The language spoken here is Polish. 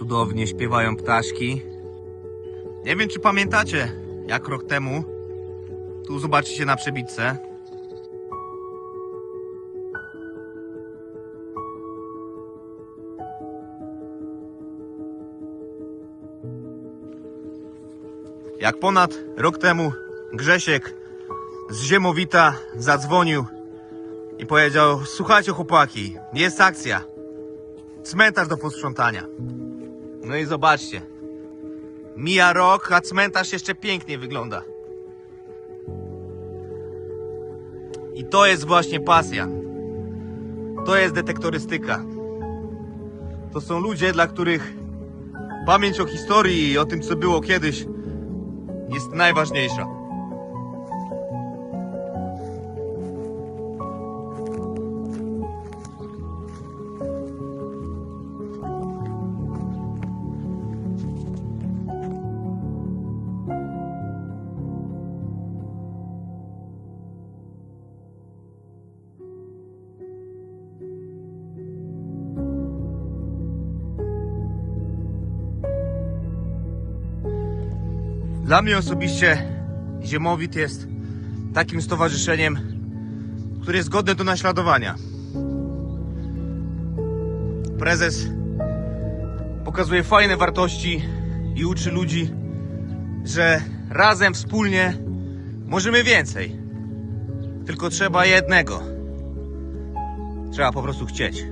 Cudownie śpiewają ptaszki. Nie wiem, czy pamiętacie, jak rok temu tu zobaczycie na przebitce. Jak ponad rok temu Grzesiek z Ziemowita zadzwonił i powiedział: Słuchajcie, chłopaki, jest akcja. Cmentarz do posprzątania. No i zobaczcie. Mija rok, a cmentarz jeszcze pięknie wygląda. I to jest właśnie pasja. To jest detektorystyka. To są ludzie, dla których pamięć o historii i o tym, co było kiedyś, jest najważniejsza. Dla mnie osobiście Ziemowit jest takim stowarzyszeniem, które jest godne do naśladowania. Prezes pokazuje fajne wartości i uczy ludzi, że razem, wspólnie możemy więcej. Tylko trzeba jednego. Trzeba po prostu chcieć.